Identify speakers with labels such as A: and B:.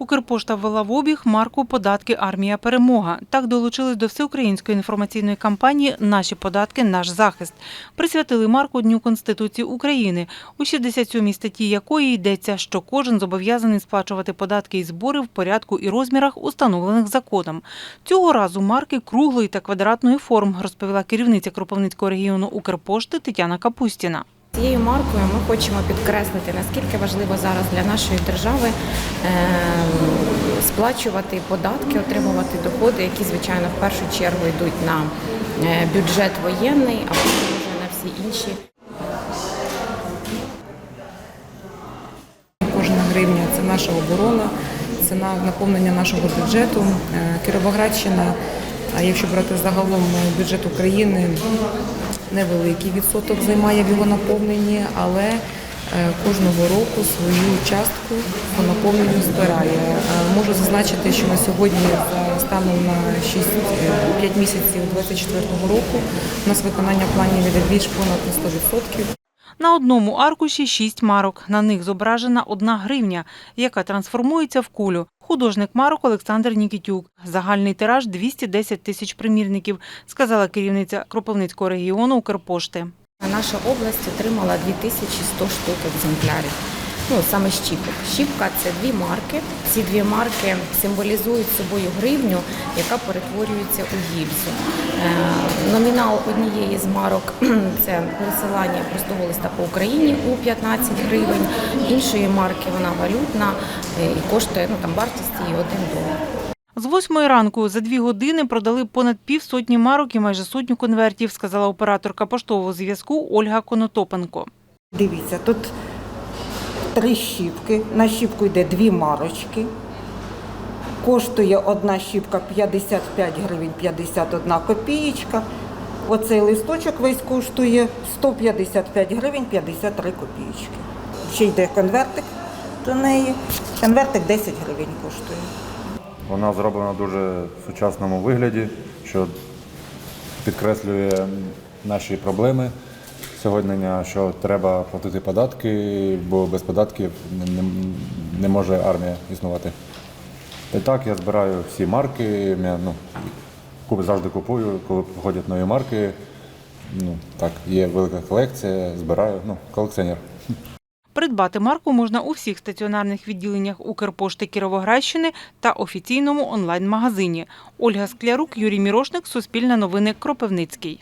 A: Укрпошта ввела в обіг марку Податки Армія Перемога. Так долучились до всеукраїнської інформаційної кампанії Наші податки, наш захист. Присвятили марку Дню Конституції України, у 67-й статті якої йдеться, що кожен зобов'язаний сплачувати податки і збори в порядку і розмірах, установлених законом. Цього разу марки круглої та квадратної форм, розповіла керівниця Кропивницького регіону Укрпошти Тетяна Капустіна.
B: Цією маркою ми хочемо підкреслити, наскільки важливо зараз для нашої держави е, сплачувати податки, отримувати доходи, які, звичайно, в першу чергу йдуть на е, бюджет воєнний, а потім вже на всі інші.
C: Кожна гривня це наша оборона, це наповнення нашого бюджету. Е, Кіровоградщина, якщо брати загалом бюджет України, невеликий відсоток займає в його наповненні, але е, кожного року свою частку по наповненню збирає. Е, Можу зазначити, що на сьогодні станом на 6, 5 місяців 2024 року у нас виконання планів іде більш понад на 100%.
A: На одному аркуші шість марок. На них зображена одна гривня, яка трансформується в кулю. Художник марок Олександр Нікітюк. Загальний тираж 210 тисяч примірників, сказала керівниця Кропивницького регіону Укрпошти.
B: Наша область отримала 2100 штук екземплярів. Ну, саме щіпок. Щіпка це дві марки. Ці дві марки символізують собою гривню, яка перетворюється у гільзу. Номінал однієї з марок це пересилання простого листа по Україні у 15 гривень. Іншої марки вона валютна е, і коштує ну там вартість її 1 долар.
A: З восьмої ранку за дві години продали понад півсотні марок і майже сотню конвертів, сказала операторка поштового зв'язку Ольга Конотопенко.
D: Дивіться, тут три щіпки. На щіпку йде дві марочки. Коштує одна щіпка 55 гривень 51 копієчка. Оцей листочок весь коштує 155 гривень 53 копієчки. Ще йде конвертик до неї. Конвертик 10 гривень коштує.
E: Вона зроблена в дуже сучасному вигляді, що підкреслює наші проблеми сьогодення, що треба платити податки, бо без податків не може армія існувати. Так я збираю всі марки, я, ну, завжди купую, коли приходять нові марки. Ну, так, є велика колекція, збираю, ну, колекціонер.
A: Придбати марку можна у всіх стаціонарних відділеннях Укрпошти Кіровоградщини та офіційному онлайн-магазині. Ольга Склярук, Юрій Мірошник, Суспільне новини, Кропивницький.